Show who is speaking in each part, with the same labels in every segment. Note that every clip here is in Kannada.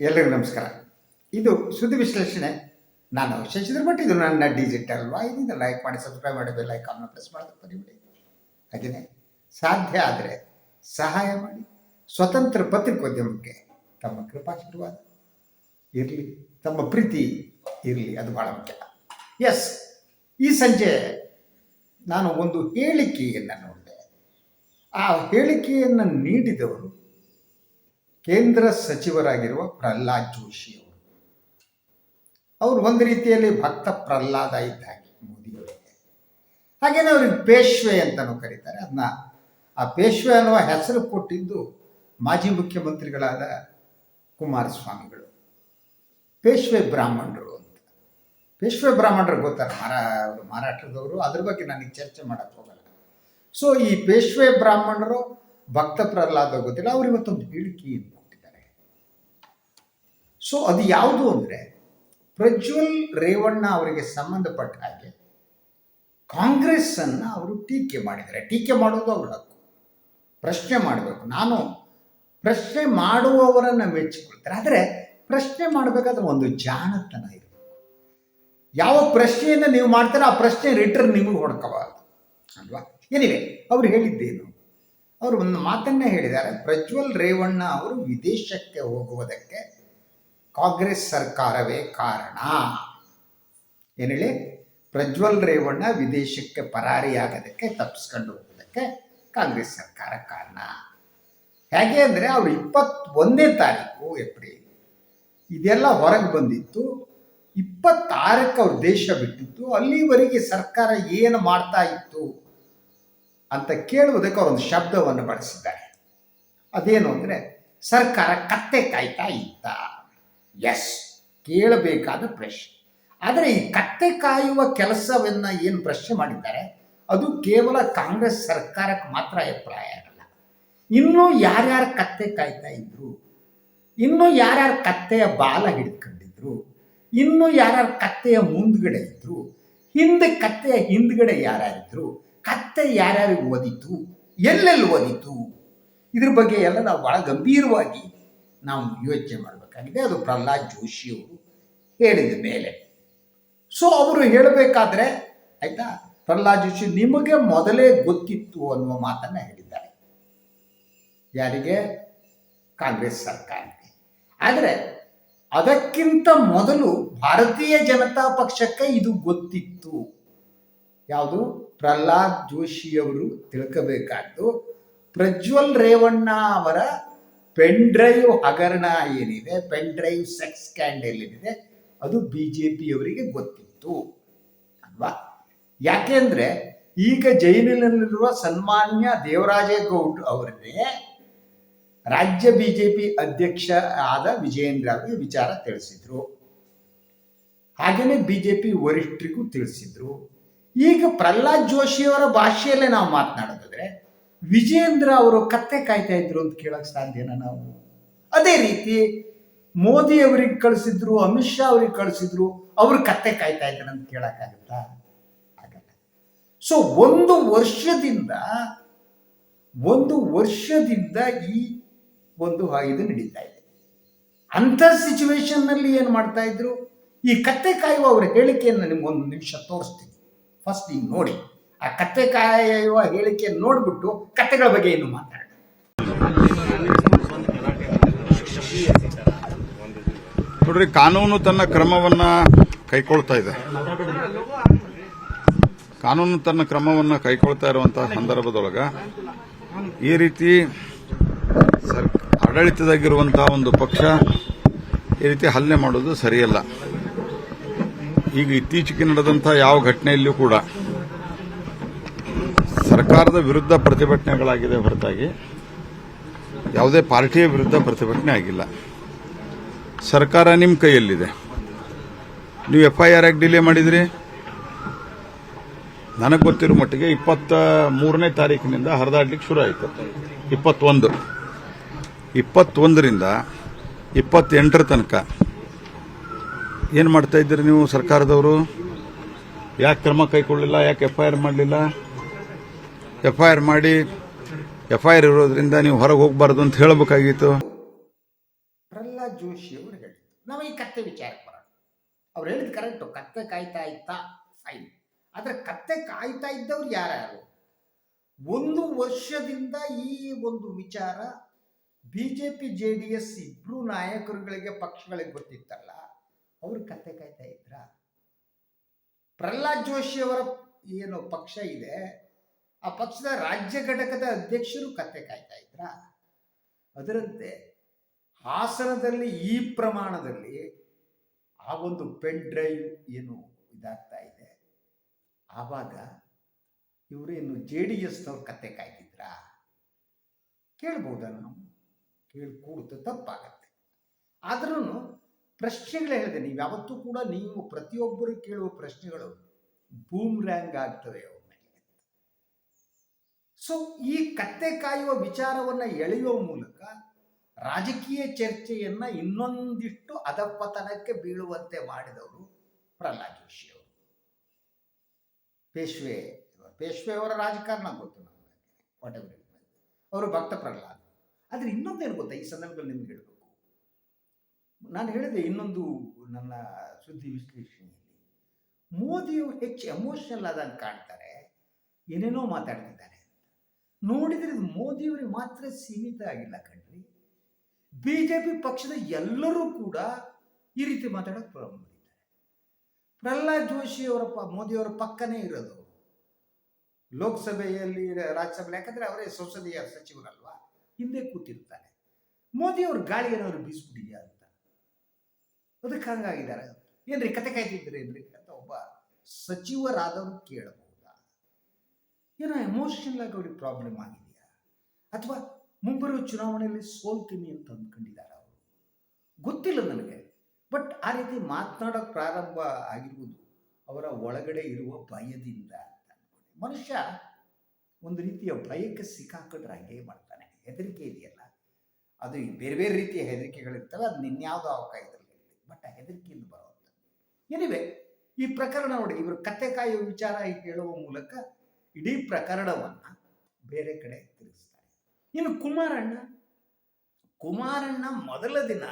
Speaker 1: ಎಲ್ಲರಿಗೂ ನಮಸ್ಕಾರ. ಇದು ಸುದ್ದಿ ವಿಶ್ಲೇಷಣೆ. ನಾನು ಶಶಿಧರ್ ಭಟ್. ಇದು ನನ್ನ ಡಿಜಿಟಲ್ ವಾಹಿನಿಯಿಂದ ಲೈಕ್ ಮಾಡಿ ಸಬ್ಸ್ಕ್ರೈಬ್ ಮಾಡಿ ಬೆಲ್ ಐಕಾನ್ನ ಪ್ರೆಸ್ ಮಾಡೋದಕ್ಕೆ ಮರಿಬೇಡಿ ಹಾಗೆಯೇ ಸಾಧ್ಯ ಆದರೆ ಸಹಾಯ ಮಾಡಿ. ಸ್ವತಂತ್ರ ಪತ್ರಿಕೋದ್ಯಮಕ್ಕೆ ತಮ್ಮ ಕೃಪಾಶೀರ್ವಾದ ಇರಲಿ. ತಮ್ಮ ಪ್ರೀತಿ ಇರಲಿ. ಅದು ಬಹಳ ಮುಖ್ಯ. ಎಸ್ ಈ ಸಂಜೆ ನಾನು ಒಂದು ಹೇಳಿಕೆಯನ್ನು ನೋಡಿದೆ. ಆ ಹೇಳಿಕೆಯನ್ನು ನೀಡಿದವರು ಕೇಂದ್ರ ಸಚಿವರಾಗಿರುವ ಪ್ರಹ್ಲಾದ್ ಜೋಶಿ ಅವರು. ಅವರು ಒಂದು ರೀತಿಯಲ್ಲಿ ಭಕ್ತ ಪ್ರಹ್ಲಾದ ಇದ್ದ ಹಾಗೆ ಮೋದಿಯವರಿಗೆ. ಹಾಗೇನೆ ಅವ್ರಿಗೆ ಪೇಶ್ವೆ ಅಂತಲೂ ಕರೀತಾರೆ. ಅದನ್ನ ಆ ಪೇಶ್ವೆ ಅನ್ನುವ ಹೆಸರು ಕೊಟ್ಟಿದ್ದು ಮಾಜಿ ಮುಖ್ಯಮಂತ್ರಿಗಳಾದ ಕುಮಾರಸ್ವಾಮಿಗಳು. ಪೇಶ್ವೆ ಬ್ರಾಹ್ಮಣರು ಅಂತ. ಪೇಶ್ವೆ ಬ್ರಾಹ್ಮಣರು ಗೊತ್ತಾರೆ ಮಾರಾ, ಅವರು ಮರಾಠದವರು. ಅದ್ರ ಬಗ್ಗೆ ನನಗೆ ಚರ್ಚೆ ಮಾಡಕ್ಕೆ ಹೋಗಲ್ಲ. ಸೊ ಈ ಪೇಶ್ವೆ ಬ್ರಾಹ್ಮಣರು ಭಕ್ತ ಪ್ರಹ್ಲಾದ ಗೊತ್ತಿಲ್ಲ. ಅವ್ರಿಗೆ ಮತ್ತೊಂದು ಹೇಳಿಕೆ ಕೊಟ್ಟಿದ್ದಾರೆ ಸೊ ಅದು ಯಾವುದು ಅಂದರೆ, ಪ್ರಜ್ವಲ್ ರೇವಣ್ಣ ಅವರಿಗೆ ಸಂಬಂಧಪಟ್ಟ ಹಾಗೆ ಕಾಂಗ್ರೆಸ್ ಅನ್ನ ಅವರು ಟೀಕೆ ಮಾಡಿದ್ದಾರೆ. ಟೀಕೆ ಮಾಡೋದು ಅವ್ರ ಹಕ್ಕು. ಪ್ರಶ್ನೆ ಮಾಡಬೇಕು. ನಾನು ಪ್ರಶ್ನೆ ಮಾಡುವವರನ್ನ ಮೆಚ್ಚಿಕೊಳ್ತಾರೆ. ಆದರೆ ಪ್ರಶ್ನೆ ಮಾಡಬೇಕಾದ್ರೆ ಒಂದು ಜಾಣತನ ಇರಬೇಕು. ಯಾವ ಪ್ರಶ್ನೆಯನ್ನು ನೀವು ಮಾಡ್ತೀರೋ ಆ ಪ್ರಶ್ನೆ ರಿಟರ್ನ್ ನಿಮಗೆ ಹೊಡ್ಕೋಬಾರ್ದು. ಅಲ್ವಾ? ಏನಿವೆ ಅವ್ರು ಹೇಳಿದ್ದೇನು? ಅವರು ಒಂದು ಮಾತನ್ನೇ ಹೇಳಿದ್ದಾರೆ. ಪ್ರಜ್ವಲ್ ರೇವಣ್ಣ ಅವರು ವಿದೇಶಕ್ಕೆ ಹೋಗುವುದಕ್ಕೆ ಕಾಂಗ್ರೆಸ್ ಸರ್ಕಾರವೇ ಕಾರಣ? ಏನೇಳಿ ಪ್ರಜ್ವಲ್ ರೇವಣ್ಣ ವಿದೇಶಕ್ಕೆ ಪರಾರಿಯಾಗೋದಕ್ಕೆ ತಪ್ಪಿಸ್ಕೊಂಡು ಹೋಗೋದಕ್ಕೆ ಕಾಂಗ್ರೆಸ್ ಸರ್ಕಾರ ಕಾರಣ. ಹೇಗೆ ಅಂದರೆ ಅವರು ಇಪ್ಪತ್ತೊಂದನೇ ತಾರೀಕು ಏಪ್ರಿಲ್ ಇದೆಲ್ಲ ಹೊರಗೆ ಬಂದಿತ್ತು. ಇಪ್ಪತ್ತಾರಕ್ಕೆ ಅವ್ರು ದೇಶ ಬಿಟ್ಟಿತ್ತು. ಅಲ್ಲಿವರೆಗೆ ಸರ್ಕಾರ ಏನು ಮಾಡ್ತಾ ಇತ್ತು ಅಂತ ಕೇಳುವುದಕ್ಕೆ ಅವರೊಂದು ಶಬ್ದವನ್ನು ಬಳಸಿದ್ದಾರೆ. ಅದೇನು ಅಂದರೆ ಸರ್ಕಾರ ಕತ್ತೆ ಕಾಯ್ತಾ ಇತ್ತ ಎಸ್ ಕೇಳಬೇಕಾದ ಪ್ರಶ್ನೆ. ಆದರೆ ಈ ಕತ್ತೆ ಕಾಯುವ ಕೆಲಸವನ್ನು ಏನು ಪ್ರಶ್ನೆ ಮಾಡಿದ್ದಾರೆ? ಅದು ಕೇವಲ ಕಾಂಗ್ರೆಸ್ ಸರ್ಕಾರಕ್ಕೆ ಮಾತ್ರ ಅಭಿಪ್ರಾಯ ಆಗಲ್ಲ. ಇನ್ನೂ ಯಾರ್ಯಾರು ಕತ್ತೆ ಕಾಯ್ತಾ ಇದ್ರು? ಇನ್ನೂ ಯಾರ್ಯಾರು ಕತ್ತೆಯ ಬಾಲ ಹಿಡ್ಕೊಂಡಿದ್ರು? ಇನ್ನೂ ಯಾರ್ಯಾರು ಕತ್ತೆಯ ಮುಂದ್ಗಡೆ ಇದ್ರು? ಹಿಂದೆ ಕತ್ತೆಯ ಹಿಂದ್ಗಡೆ ಯಾರ್ಯಾರಿದ್ರು ಕತ್ತೆ ಯಾರ್ಯಾರಿಗೆ ಓದಿತು? ಎಲ್ಲೆಲ್ಲಿ ಓದಿತು? ಇದ್ರ ಬಗ್ಗೆ ಎಲ್ಲ ನಾವು ಭಾಳ ಗಂಭೀರವಾಗಿ ನಾವು ಯೋಚನೆ ಮಾಡಬೇಕಾಗಿದೆ. ಅದು ಪ್ರಹ್ಲಾದ್ ಜೋಶಿ ಅವರು ಹೇಳಿದ ಮೇಲೆ. ಸೊ ಅವರು ಹೇಳಬೇಕಾದ್ರೆ, ಆಯ್ತಾ? ಪ್ರಹ್ಲಾದ್ ಜೋಶಿ ನಿಮಗೆ ಮೊದಲೇ ಗೊತ್ತಿತ್ತು ಅನ್ನುವ ಮಾತನ್ನು ಹೇಳಿದ್ದಾರೆ. ಯಾರಿಗೆ? ಕಾಂಗ್ರೆಸ್ ಸರ್ಕಾರಕ್ಕೆ. ಆದರೆ, ಅದಕ್ಕಿಂತ ಮೊದಲು ಭಾರತೀಯ ಜನತಾ ಪಕ್ಷಕ್ಕೆ ಇದು ಗೊತ್ತಿತ್ತು. ಯಾವುದು? ಪ್ರಹ್ಲಾದ್ ಜೋಶಿಯವರು ತಿಳ್ಕೋಬೇಕಾದ್ದು ಪ್ರಜ್ವಲ್ ರೇವಣ್ಣ ಅವರ ಪೆನ್ ಡ್ರೈವ್ ಹಗರಣ ಏನಿದೆ? ಪೆನ್ ಡ್ರೈವ್ ಸೆಕ್ಸ್ ಸ್ಕ್ಯಾಂಡಲ್ ಏನಿದೆ? ಅದು ಬಿ ಜೆ ಪಿಯವರಿಗೆ ಗೊತ್ತಿತ್ತು. ಅಲ್ವಾ? ಯಾಕೆಂದ್ರೆ ಈಗ ಜೈಲಿನಲ್ಲಿರುವ ಸನ್ಮಾನ್ಯ ದೇವರಾಜೇಗೌಡ್ ಅವರಿಗೆ ರಾಜ್ಯ ಬಿ ಜೆ ಪಿ ಅಧ್ಯಕ್ಷ ಆದ ವಿಜಯೇಂದ್ರ ಅವರಿಗೆ ವಿಚಾರ ತಿಳಿಸಿದ್ರು. ಹಾಗೆಯೇ ಬಿ ಜೆ ಪಿ ವರಿಷ್ಠರಿಗೂ ತಿಳಿಸಿದ್ರು. ಈಗ ಪ್ರಹ್ಲಾದ್ ಜೋಶಿಯವರ ಭಾಷೆಯಲ್ಲೇ ನಾವು ಮಾತನಾಡೋದಾದ್ರೆ ವಿಜೇಂದ್ರ ಅವರು ಕತ್ತೆ ಕಾಯ್ತಾ ಇದ್ರು ಅಂತ ಕೇಳಕ್ ಸಾಧ್ಯನಾ ನಾವು? ಅದೇ ರೀತಿ ಮೋದಿ ಅವರಿಗೆ ಕಳಿಸಿದ್ರು, ಅಮಿತ್ ಶಾ ಅವ್ರಿಗೆ ಕಳಿಸಿದ್ರು, ಅವ್ರು ಕತ್ತೆ ಕಾಯ್ತಾ ಇದ್ರು ಅಂತ ಕೇಳಕ್ಕಾಗುತ್ತಾ ಆಗಲ್ಲ. ಸೊ ಒಂದು ವರ್ಷದಿಂದ ಒಂದು ವರ್ಷದಿಂದ ಈ ಒಂದು ಇದು ನಡೀತಾ ಇದೆ. ಅಂಥ ಸಿಚುವೇಶನ್ನಲ್ಲಿ ಏನು ಮಾಡ್ತಾ ಇದ್ರು? ಈ ಕತ್ತೆ ಕಾಯುವ ಅವರ ಹೇಳಿಕೆಯನ್ನು ನಿಮ್ಗೊಂದು ನಿಮಿಷ ತೋರಿಸ್ತೀನಿ. ಫಸ್ಟ್ ಈಗ ನೋಡಿ. ಆ ಕತ್ತೆ ಕಾಯುವ ಹೇಳಿಕೆ ನೋಡ್ಬಿಟ್ಟು ಕತ್ತೆಗಳ ಬಗ್ಗೆ ಏನು ಮಾತಾಡ
Speaker 2: ನೋಡ್ರಿ, ಕಾನೂನು ತನ್ನ ಕ್ರಮವನ್ನ ಕೈಕೊಳ್ತಾ ಇದೆ. ಕಾನೂನು ತನ್ನ ಕ್ರಮವನ್ನ ಕೈಕೊಳ್ತಾ ಇರುವಂತಹ ಸಂದರ್ಭದೊಳಗ ಈ ರೀತಿ ಆಡಳಿತದಾಗಿರುವಂತಹ ಒಂದು ಪಕ್ಷ ಈ ರೀತಿ ಹಲ್ಲೆ ಮಾಡೋದು ಸರಿಯಲ್ಲ. ಈಗ ಇತ್ತೀಚೆಗೆ ನಡೆದಂತಹ ಯಾವ ಘಟನೆಯಲ್ಲೂ ಕೂಡ ಸರ್ಕಾರದ ವಿರುದ್ಧ ಪ್ರತಿಭಟನೆಗಳಾಗಿದೆ ಹೊರತಾಗಿ ಯಾವುದೇ ಪಾರ್ಟಿಯ ವಿರುದ್ಧ ಪ್ರತಿಭಟನೆ ಆಗಿಲ್ಲ. ಸರ್ಕಾರ ನಿಮ್ಮ ಕೈಯಲ್ಲಿದೆ. ನೀವು ಎಫ್ ಐ ಆರ್ ಯಾಕೆ ಡಿಲೇ ಮಾಡಿದ್ರಿ? ನನಗೆ ಗೊತ್ತಿರೋ ಮಟ್ಟಿಗೆ ಇಪ್ಪತ್ತ ಮೂರನೇ ತಾರೀಕಿನಿಂದ ಹರಿದಾಡ್ಲಿಕ್ಕೆ ಶುರು ಆಯಿತು. ಇಪ್ಪತ್ತೊಂದು. ಇಪ್ಪತ್ತೊಂದರಿಂದ ಇಪ್ಪತ್ತೆಂಟರ ತನಕ ಏನು ಮಾಡ್ತಾ ಇದ್ದೀರಿ ನೀವು ಸರ್ಕಾರದವರು? ಯಾಕೆ ಕ್ರಮ ಕೈಗೊಳ್ಳಿಲ್ಲ? ಯಾಕೆ ಎಫ್ ಐ ಆರ್ ಮಾಡಲಿಲ್ಲ? ಎಫ್ ಐ ಆರ್ ಮಾಡಿ ಎಫ್ ಐ ಆರ್ ಇರೋದ್ರಿಂದ ನೀವು ಹೊರಗೆ ಹೋಗಬಾರ್ದು ಅಂತ ಹೇಳಬೇಕಾಗಿತ್ತು.
Speaker 1: ಪ್ರಹ್ಲಾದ್ ಜೋಶಿ ಅವರು ಹೇಳಿದ್ರು ನಾವು ಈ ಕತ್ತೆ ವಿಚಾರಕ್ಕೆ ಬರೋಣ ಅವ್ರು ಹೇಳಿದ್ ಕರೆಕ್ಟು ಕತ್ತೆ ಕಾಯ್ತಾ ಇತ್ತಾ ಫೈನ್ ಆದರೆ ಕತ್ತೆ ಕಾಯ್ತಾ ಇದ್ದವ್ರು ಯಾರ್ಯಾರು? ಒಂದು ವರ್ಷದಿಂದ ಈ ಒಂದು ವಿಚಾರ B J P J D S ಇಬ್ಬರು ನಾಯಕರುಗಳಿಗೆ ಪಕ್ಷಗಳಿಗೆ ಗೊತ್ತಿತ್ತಲ್ಲ. ಅವರು ಕತ್ತೆ ಕಾಯ್ತಾ ಇದ್ರ? ಪ್ರಹ್ಲಾದ್ ಜೋಶಿ ಅವರ ಏನು ಪಕ್ಷ ಇದೆ? ಆ ಪಕ್ಷದ ರಾಜ್ಯ ಘಟಕದ ಅಧ್ಯಕ್ಷರು ಕತೆ ಕಾಯ್ತಾ ಇದ್ರ? ಅದರಂತೆ ಹಾಸನದಲ್ಲಿ ಈ ಪ್ರಮಾಣದಲ್ಲಿ ಆ ಒಂದು ಪೆನ್ ಡ್ರೈವ್ ಏನು ಇದಾಗ್ತಾ ಇದೆ? ಆವಾಗ ಇವರೇನು ಜೆ ಡಿ ಎಸ್ನವ್ರು ಕತೆ ಕಾಯ್ತಿದ್ರಾ? ಕೇಳ್ಬೋದಾ ನಾವು? ಕೇಳ್ಕೂಡ್ದು ತಪ್ಪಾಗತ್ತೆ. ಆದ್ರೂ ಪ್ರಶ್ನೆಗಳು ಹೇಳಿದೆ, ನೀವು ಯಾವತ್ತೂ ಕೂಡ ನೀವು ಪ್ರತಿಯೊಬ್ಬರು ಕೇಳುವ ಪ್ರಶ್ನೆಗಳು ಬೂಮ್ ರ್ಯಾಂಗ್ ಆಗ್ತವೆ ಸೊ ಈ ಕತ್ತೆ ಕಾಯುವ ವಿಚಾರವನ್ನು ಎಳೆಯುವ ಮೂಲಕ ರಾಜಕೀಯ ಚರ್ಚೆಯನ್ನ ಇನ್ನೊಂದಿಷ್ಟು ಅಧಪತನಕ್ಕೆ ಬೀಳುವಂತೆ ಮಾಡಿದವರು ಪ್ರಹ್ಲಾದ್ ಜೋಶಿ ಅವರು. ಪೇಶ್ವೆ ಪೇಶ್ವೆ ಅವರ ರಾಜಕಾರಣ ಗೊತ್ತು ನಮಗೆ. ವಾಟ್ ಅವರು ಭಕ್ತ ಪ್ರಹ್ಲಾದ್. ಆದರೆ ಇನ್ನೊಂದೇನು ಗೊತ್ತಾ? ಈ ಸಂದರ್ಭದಲ್ಲಿ ನಿಮ್ಗೆ ಹೇಳಬೇಕು. ನಾನು ಹೇಳಿದೆ ಇನ್ನೊಂದು ನನ್ನ ಸುದ್ದಿ ವಿಶ್ಲೇಷಣೆಯಲ್ಲಿ. ಮೋದಿಯವರು ಹೆಚ್ಚು ಎಮೋಷನಲ್ ಆದಂಗೆ ಕಾಣ್ತಾರೆ. ಏನೇನೋ ಮಾತಾಡ್ತಿದ್ದಾರೆ. ನೋಡಿದ್ರೆ ಇದು ಮೋದಿಯವರಿಗೆ ಮಾತ್ರ ಸೀಮಿತ ಆಗಿಲ್ಲ ಕಣ್ರಿ. ಬಿ ಜೆ ಪಿ ಪಕ್ಷದ ಎಲ್ಲರೂ ಕೂಡ ಈ ರೀತಿ ಮಾತಾಡೋಕೆ ಪ್ರಾರಂಭ ಮಾಡಿದ್ದಾರೆ. ಪ್ರಹ್ಲಾದ್ ಜೋಶಿ ಅವರ ಪ ಮೋದಿಯವರ ಪಕ್ಕನೇ ಇರೋದು. ಲೋಕಸಭೆಯಲ್ಲಿ ರಾಜ್ಯಸಭೆಯಲ್ಲಿ ಯಾಕಂದರೆ ಅವರೇ ಸಂಸದೀಯ ಸಚಿವರಲ್ವಾ? ಹಿಂದೆ ಕೂತಿರ್ತಾರೆ ಮೋದಿಯವರು ಗಾಳಿ ಏನಾದ್ರು ಅಂತ. ಅದಕ್ಕೆ ಹಂಗಾಗಿದ್ದಾರೆ. ಏನ್ರಿ, ಕತೆ ಕಾಯ್ತಿದ್ರೇನ್ರಿ ಅಂತ ಒಬ್ಬ ಸಚಿವರಾದವರು ಕೇಳಬಹುದಾ ಏನೋ ಎಮೋಷನಲ್ ಆಗಿ ಅವ್ರಿಗೆ ಪ್ರಾಬ್ಲಮ್ ಆಗಿದೆಯಾ? ಅಥವಾ ಮುಂಬರುವ ಚುನಾವಣೆಯಲ್ಲಿ ಸೋಲ್ತೀನಿ ಅಂತ ಅಂದ್ಕೊಂಡಿದ್ದಾರೆ ಅವರು ಗೊತ್ತಿಲ್ಲ ನನಗೆ. ಬಟ್ ಆ ರೀತಿ ಮಾತನಾಡೋಕೆ ಪ್ರಾರಂಭ ಆಗಿರುವುದು ಅವರ ಒಳಗಡೆ ಇರುವ ಭಯದಿಂದ ಅಂತ ಅನ್ಕೊಂಡೆ. ಮನುಷ್ಯ ಒಂದು ರೀತಿಯ ಭಯಕ್ಕೆ ಸಿಕ್ಕಾಕೊಂಡ್ರೆ ಹಾಗೆ ಮಾಡ್ತಾನೆ. ಹೆದರಿಕೆ ಇದೆಯಲ್ಲ? ಅದು ಬೇರೆ ಬೇರೆ ರೀತಿಯ ಹೆದರಿಕೆಗಳಿರ್ತವೆ. ಅದು ನಿನ್ಯಾವುದೋ ಅವಕಾಶದಲ್ಲಿ ಬಟ್ ಆ ಹೆದರಿಕೆಯಿಂದ ಬರುವಂಥದ್ದು. ಎನಿವೆ ಈ ಪ್ರಕರಣ ನೋಡಿ, ಇವರು ಕತ್ತೆ ಕಾಯುವ ವಿಚಾರ ಹೇಳುವ ಮೂಲಕ ಇಡೀ ಪ್ರಕರಣವನ್ನು ಬೇರೆ ಕಡೆ ತಿರುಗಿಸ್ತಾರೆ. ಇನ್ನು ಕುಮಾರಣ್ಣ ಕುಮಾರಣ್ಣ ಮೊದಲ ದಿನ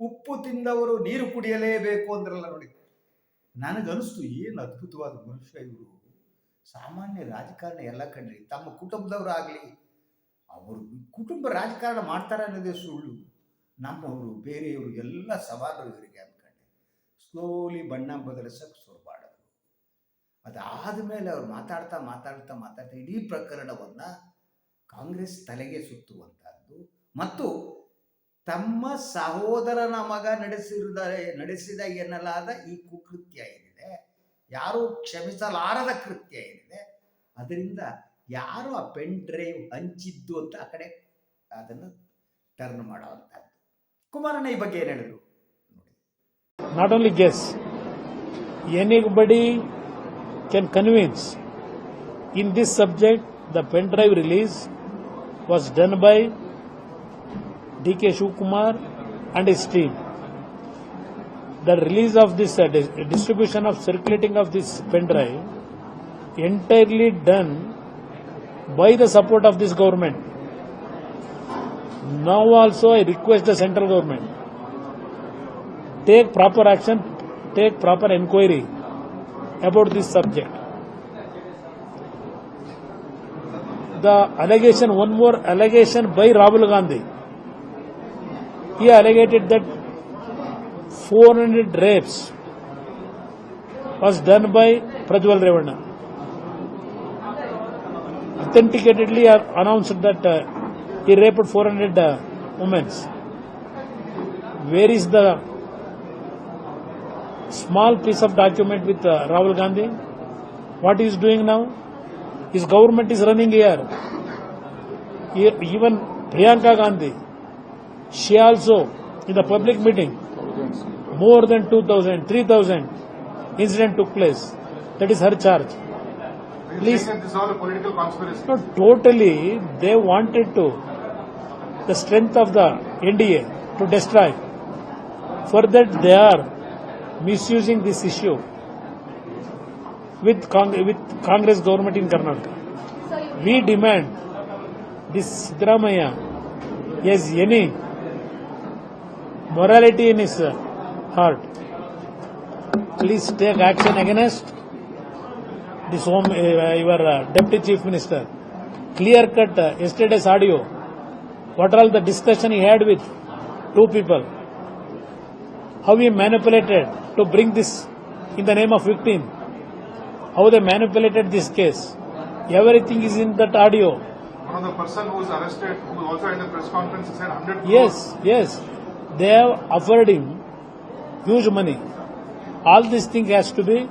Speaker 1: ಉಪ್ಪು ತಿಂದವರು ನೀರು ಕುಡಿಯಲೇಬೇಕು ಅಂದ್ರಲ್ಲ ನೋಡಿ. ನನಗನ್ನಿಸ್ತು ಏನು ಅದ್ಭುತವಾದ ಮನುಷ್ಯ ಇವರು. ಸಾಮಾನ್ಯ ರಾಜಕಾರಣ ಎಲ್ಲ ಕಂಡ್ರಿ, ತಮ್ಮ ಕುಟುಂಬದವರು ಆಗಲಿ, ಅವರು ಕುಟುಂಬ ರಾಜಕಾರಣ ಮಾಡ್ತಾರೆ ಅನ್ನೋದೇ ಸುಳ್ಳು. ನಮ್ಮವರು, ಬೇರೆಯವರು ಎಲ್ಲ ಸವಾಲು ಇವರಿಗೆ ಅಂದ್ಕೊಂಡೆ ಸ್ಲೋಲಿ ಬಣ್ಣ ಬದಲಿಸಕ್ಕೆ ಶುರು ಮಾಡಿದ್ರು ಅದಾದ ಮೇಲೆ ಅವ್ರು ಮಾತಾಡ್ತಾ ಮಾತಾಡ್ತಾ ಮಾತಾಡ್ತಾ ಇಡೀ ಪ್ರಕರಣವನ್ನು ಕಾಂಗ್ರೆಸ್ ತಲೆಗೆ ಸುತ್ತುವಂಥದ್ದು ಮತ್ತು ತಮ್ಮ ಸಹೋದರನ ಮಗ ನಡೆಸಿರುದ ನಡೆಸಿದ ಎನ್ನಲಾದ ಈ ಕುಕೃತ್ಯ ಏನಿದೆ, ಯಾರು ಕ್ಷಮಿಸಲಾರದ ಕೃತ್ಯ ಏನಿದೆ, ಅದರಿಂದ ಯಾರು ಆ ಪೆನ್ ಡ್ರೈವ್ ಹಂಚಿದ್ದು ಅಂತ ಆ ಕಡೆ ಅದನ್ನು ಟರ್ನ್ ಮಾಡುವಂಥದ್ದು ಕುಮಾರಣ್ಣ, ಈ ಬಗ್ಗೆ ಏನು ಹೇಳಿದ್ರು?
Speaker 3: Not only guess anybody can convince. In this subject, the pen drive release was done by D.K. Shukumar and his team. The release of this uh, distribution of circulating of this pen drive entirely done by the support of this government. Now also I request the central government take proper action, take proper inquiry about this subject. The allegation, one more allegation by Rahul Gandhi. He allegated that 400 rapes was done by Prajwal Revana. Authenticatedly announced that uh, he raped 400 uh, women. Where is the small piece of document with uh, Rahul Gandhi. What he is doing now? His government is running here. Even Priyanka Gandhi, she also in the public meeting, more than 2,000, 3,000 incident took place. That is her charge. Please.
Speaker 4: this is all a political conspiracy?
Speaker 3: No, totally, they wanted to, the strength of the NDA to destroy. For that, they are misusing this issue with, Cong- with Congress government in Karnataka. We demand this Sidramaya as any morality in his uh, heart. Please take action against this home, uh, your uh, deputy chief minister. Clear cut uh, yesterday's audio. What are all the discussion he had with two people. How he manipulated to bring this in the name of victim. How they manipulated this case. Everything is in that audio.
Speaker 4: One of the person who was arrested, who was also in the press conference, said 100 crores.
Speaker 3: Yes, yes. They have offered him huge money. All this thing has to be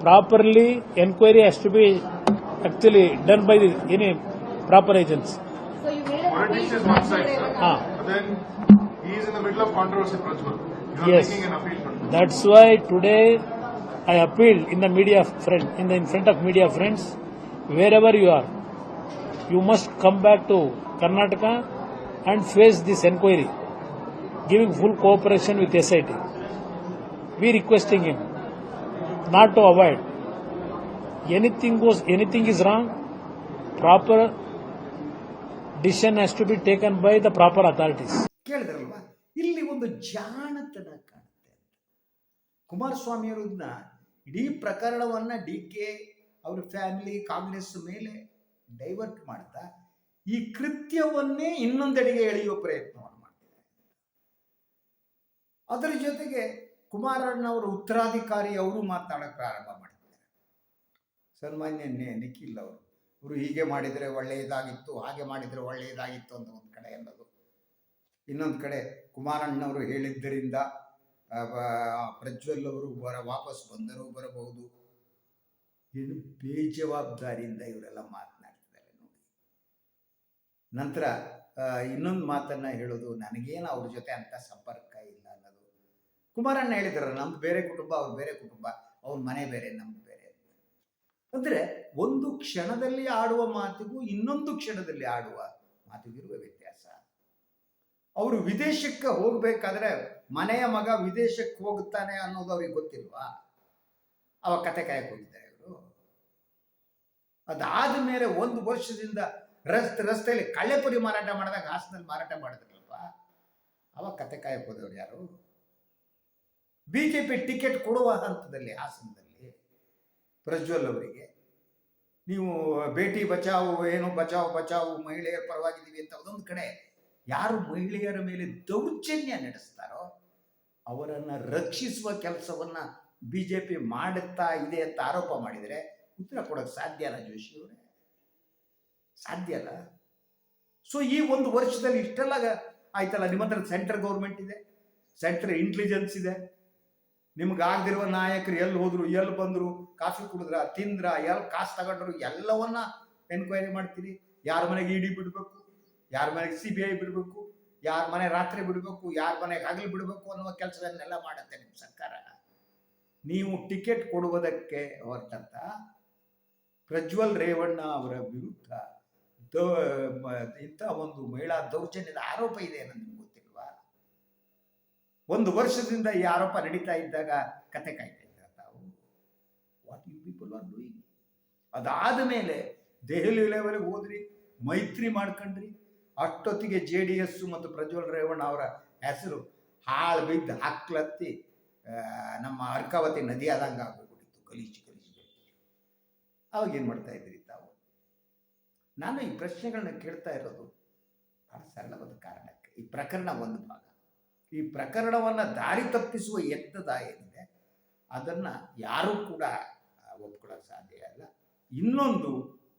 Speaker 3: properly, inquiry has to be actually done by the, any proper agents.
Speaker 5: So you made a
Speaker 4: Politics
Speaker 5: appeal
Speaker 4: is
Speaker 5: to
Speaker 4: one side,
Speaker 5: Rajendra
Speaker 4: sir.
Speaker 3: Ah,
Speaker 4: But then he is in the middle of controversy, Prajwal.
Speaker 3: Yes.
Speaker 4: making an appeal
Speaker 3: that's why today I appeal in the media friend, in the in front of media friends, wherever you are, you must come back to Karnataka and face this inquiry, giving full cooperation with SIT. We requesting him not to avoid. Anything goes, anything is wrong, proper decision has to be taken by the proper authorities.
Speaker 1: ಇಲ್ಲಿ ಒಂದು ಜಾಣತನ ಕಾಣುತ್ತೆ ಕುಮಾರಸ್ವಾಮಿಯವರನ್ನ ಇಡೀ ಪ್ರಕರಣವನ್ನ ಡಿ ಕೆ ಅವ್ರ ಫ್ಯಾಮಿಲಿ ಕಾಂಗ್ರೆಸ್ ಮೇಲೆ ಡೈವರ್ಟ್ ಮಾಡ್ತಾ ಈ ಕೃತ್ಯವನ್ನೇ ಇನ್ನೊಂದೆಡೆಗೆ ಎಳೆಯುವ ಪ್ರಯತ್ನವನ್ನು ಮಾಡ್ತಿದ್ದಾರೆ. ಅದರ ಜೊತೆಗೆ ಕುಮಾರಣ್ಣವರ ಉತ್ತರಾಧಿಕಾರಿ ಅವರು ಮಾತನಾಡಕ್ಕೆ ಪ್ರಾರಂಭ ಮಾಡಿದ್ದಾರೆ ಸನ್ಮಾನ್ಯ ನಿಖಿಲ್ ಅವರು ಅವರು ಹೀಗೆ ಮಾಡಿದರೆ ಒಳ್ಳೆಯದಾಗಿತ್ತು, ಹಾಗೆ ಮಾಡಿದರೆ ಒಳ್ಳೆಯದಾಗಿತ್ತು ಅಂತ ಒಂದು ಕಡೆ ಅನ್ನೋದು. ಇನ್ನೊಂದು ಕಡೆ ಕುಮಾರಣ್ಣವರು ಹೇಳಿದ್ದರಿಂದ ಪ್ರಜ್ವಲ್ ಅವರು ಬರ, ವಾಪಸ್ ಬಂದರೂ ಬರಬಹುದು. ಏನು ಬೇಜವಾಬ್ದಾರಿಯಿಂದ ಇವರೆಲ್ಲ ಮಾತನಾಡ್ತಿದ್ದಾರೆ ನೋಡಿ. ನಂತರ ಇನ್ನೊಂದು ಮಾತನ್ನ ಹೇಳೋದು, ನನಗೇನು ಅವ್ರ ಜೊತೆ ಅಂತ ಸಂಪರ್ಕ ಇಲ್ಲ ಅನ್ನೋದು. ಕುಮಾರಣ್ಣ ಹೇಳಿದಾರೆ ನಮ್ದು ಬೇರೆ ಕುಟುಂಬ, ಅವ್ರ ಬೇರೆ ಕುಟುಂಬ, ಅವ್ರ ಮನೆ ಬೇರೆ, ನಮ್ದು ಬೇರೆ ಅಂದ್ರೆ, ಒಂದು ಕ್ಷಣದಲ್ಲಿ ಆಡುವ ಮಾತಿಗೂ ಇನ್ನೊಂದು ಕ್ಷಣದಲ್ಲಿ ಆಡುವ ಮಾತಿಗಿರುವ ವ್ಯತ್ಯಾಸ ಅವರು ವಿದೇಶಕ್ಕೆ ಹೋಗ್ಬೇಕಾದ್ರೆ ಮನೆಯ ಮಗ ವಿದೇಶಕ್ಕೆ ಹೋಗುತ್ತಾನೆ ಅನ್ನೋದು ಅವ್ರಿಗೆ ಗೊತ್ತಿಲ್ವಾ? ಅವ ಕತೆ ಕಾಯಕ್ಕೆ ಇವರು. ಅದಾದ ಮೇಲೆ ಒಂದು ವರ್ಷದಿಂದ ರಸ್ತೆ, ರಸ್ತೆಯಲ್ಲಿ ಕಳ್ಳೆಪುರಿ ಮಾರಾಟ ಮಾಡಿದಾಗ ಹಾಸನಲ್ಲಿ ಮಾರಾಟ ಮಾಡಿದ್ರಲ್ವಾ? ಅವ ಕತೆ ಕಾಯಕ್ಕೆ ಯಾರು? ಬಿಜೆಪಿ ಟಿಕೆಟ್ ಕೊಡುವ ಹಂತದಲ್ಲಿ ಹಾಸನದಲ್ಲಿ ಪ್ರಜ್ವಲ್ ಅವರಿಗೆ, ನೀವು ಭೇಟಿ ಬಚಾವು ಏನು ಬಚಾವು ಬಚಾವು ಮಹಿಳೆಯರ ಪರವಾಗಿದ್ದೀವಿ ಅಂತ, ಅದೊಂದು ಕಡೆ ಯಾರು ಮಹಿಳೆಯರ ಮೇಲೆ ದೌರ್ಜನ್ಯ ನಡೆಸ್ತಾರೋ ಅವರನ್ನು ರಕ್ಷಿಸುವ ಕೆಲಸವನ್ನ ಪಿ ಮಾಡುತ್ತಾ ಇದೆ ಅಂತ ಆರೋಪ ಮಾಡಿದರೆ ಉತ್ತರ ಕೊಡೋಕೆ ಸಾಧ್ಯ ಅಲ್ಲ ಜೋಶಿ ಅವರೇ? ಸಾಧ್ಯ ಅಲ್ಲ? ಸೊ ಈ ಒಂದು ವರ್ಷದಲ್ಲಿ ಇಷ್ಟೆಲ್ಲ ಆಯ್ತಲ್ಲ? ನಿಮ್ಮ ಹತ್ರ ಸೆಂಟ್ರಲ್ ಗೌರ್ಮೆಂಟ್ ಇದೆ ಸೆಂಟ್ರಲ್ ಇಂಟೆಲಿಜೆನ್ಸ್ ಇದೆ. ನಿಮ್ಗೆ ಆಗದಿರುವ ನಾಯಕರು ಎಲ್ಲಿ ಹೋದ್ರು, ಎಲ್ಲಿ ಬಂದ್ರು, ಕಾಫಿ ಕುಡಿದ್ರ, ತಿಂದ್ರ, ಎಲ್ಲಿ ಕಾಸು ತಗೊಂಡ್ರು, ಎಲ್ಲವನ್ನ ಎನ್ಕ್ವೈರಿ ಮಾಡ್ತೀರಿ. ಯಾರ ಮನೆಗೆ ಇಡಿ ಬಿಡಬೇಕು ಯಾರ ಮನೆಗೆ ಸಿ ಬಿ ಐ ಬಿಡಬೇಕು, ಯಾರ ಮನೆ ರಾತ್ರಿ ಬಿಡಬೇಕು, ಯಾರ ಮನೆಗೆ ಹಗಲು ಬಿಡಬೇಕು ಅನ್ನುವ ಕೆಲಸವನ್ನೆಲ್ಲ ಮಾಡುತ್ತೆ ನಿಮ್ಮ ಸರ್ಕಾರ. ನೀವು ಟಿಕೆಟ್ ಕೊಡುವುದಕ್ಕೆ ಹೊರತಂತ ಪ್ರಜ್ವಲ್ ರೇವಣ್ಣ ಅವರ ವಿರುದ್ಧ ದ- ಇಂಥ ಒಂದು ಮಹಿಳಾ ದೌರ್ಜನ್ಯದ ಆರೋಪ ಇದೆ ಅನ್ನೋದು ನಿಮ್ಗೆ ಗೊತ್ತಿಲ್ವಾ? ಒಂದು ವರ್ಷದಿಂದ ಈ ಆರೋಪ ನಡೀತಾ ಇದ್ದಾಗ ಕತೆ ಕಾಯ್ತಾ ಇದ್ದಾರೆ ತಾವು? What you people are doing ಅದಾದ ಮೇಲೆ ದೆಹಲಿ ಲೆವೆಲ್ಗೆ ಹೋದ್ರಿ, ಮೈತ್ರಿ ಮಾಡ್ಕೊಂಡ್ರಿ ಅಷ್ಟೊತ್ತಿಗೆ ಜೆ ಡಿ ಎಸ್ ಮತ್ತು ಪ್ರಜ್ವಲ್ ರೇವಣ್ಣ ಅವರ ಹೆಸರು ಹಾಳು ಬಿದ್ದು ಹಕ್ಲತ್ತಿ ನಮ್ಮ ಅರ್ಕಾವತಿ ನದಿ ಆದಂಗೆ ಆಗೋಗ್ಬಿಟ್ಟಿತ್ತು ಗಲೀಜು ಗಲೀಜು ಅವಾಗ ಏನು ಮಾಡ್ತಾ ಇದ್ರಿ ತಾವು? ನಾನು ಈ ಪ್ರಶ್ನೆಗಳನ್ನ ಕೇಳ್ತಾ ಇರೋದು ಬಹಳ ಸರಳವಾದ ಕಾರಣಕ್ಕೆ. ಈ ಪ್ರಕರಣ ಒಂದು ಭಾಗ. ಈ ಪ್ರಕರಣವನ್ನು ದಾರಿ ತಪ್ಪಿಸುವ ಎತ್ತದ ಏನಿದೆ, ಅದನ್ನು ಯಾರೂ ಕೂಡ ಒಪ್ಕೊಳ್ಳೋಕೆ ಸಾಧ್ಯ ಇಲ್ಲ. ಇನ್ನೊಂದು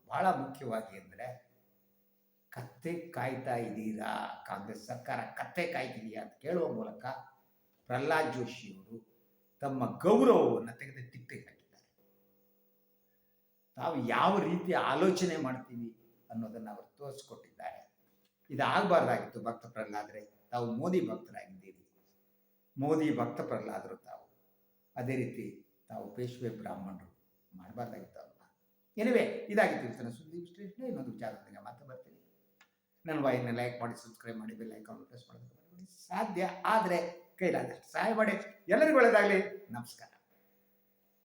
Speaker 1: ಬಹಳ ಮುಖ್ಯವಾಗಿ ಅಂದರೆ ಕತ್ತೆ ಕಾಯ್ತಾ ಇದ್ದೀರಾ? ಕಾಂಗ್ರೆಸ್ ಸರ್ಕಾರ ಕತ್ತೆ ಕಾಯ್ತಿದೆಯಾ ಅಂತ ಕೇಳುವ ಮೂಲಕ ಪ್ರಹ್ಲಾದ್ ಜೋಶಿಯವರು ತಮ್ಮ ಗೌರವವನ್ನು ತೆಗೆದು ತಿಪ್ಪಿಗೆ ಹಾಕಿದ್ದಾರೆ. ತಾವು ಯಾವ ರೀತಿ ಆಲೋಚನೆ ಮಾಡ್ತೀವಿ ಅನ್ನೋದನ್ನು ಅವರು ತೋರಿಸ್ಕೊಟ್ಟಿದ್ದಾರೆ. ಇದಾಗಬಾರ್ದಾಗಿತ್ತು ಭಕ್ತ ಪ್ರಹ್ಲಾದ್ರೆ, ತಾವು ಮೋದಿ ಭಕ್ತರಾಗಿದ್ದೀರಿ. ಮೋದಿ ಭಕ್ತ ಪ್ರಹ್ಲಾದರು ತಾವು. ಅದೇ ರೀತಿ ತಾವು ಪೇಶ್ವೆ ಬ್ರಾಹ್ಮಣರು ಮಾಡಬಾರ್ದಾಗಿತ್ತು ಅಲ್ವಾ ಎನಿವೆ, ಇದಾಗಿತ್ತು ಸುದ್ದಿ ವಿಶ್ಲೇಷಣೆ. ಇನ್ನೊಂದು ವಿಚಾರದೊಂದಿಗೆ ಮತ್ತೆ ಬರ್ತೀನಿ. ನನ್ನ ವಾಯಿನ ಲೈಕ್ ಮಾಡಿ ಸಬ್ಸ್ಕ್ರೈಬ್ ಮಾಡಿ ಬೆಲ್ ಐಕಾನ್ ಪ್ರೆಸ್ ಮಾಡೋದಕ್ಕೆ ಸಾಧ್ಯ ಆದರೆ ಕೈಲಾದಷ್ಟು ಸಹಾಯ ಮಾಡಿ ಎಲ್ಲರಿಗೂ ಒಳ್ಳೆಯದಾಗಲಿ ನಮಸ್ಕಾರ.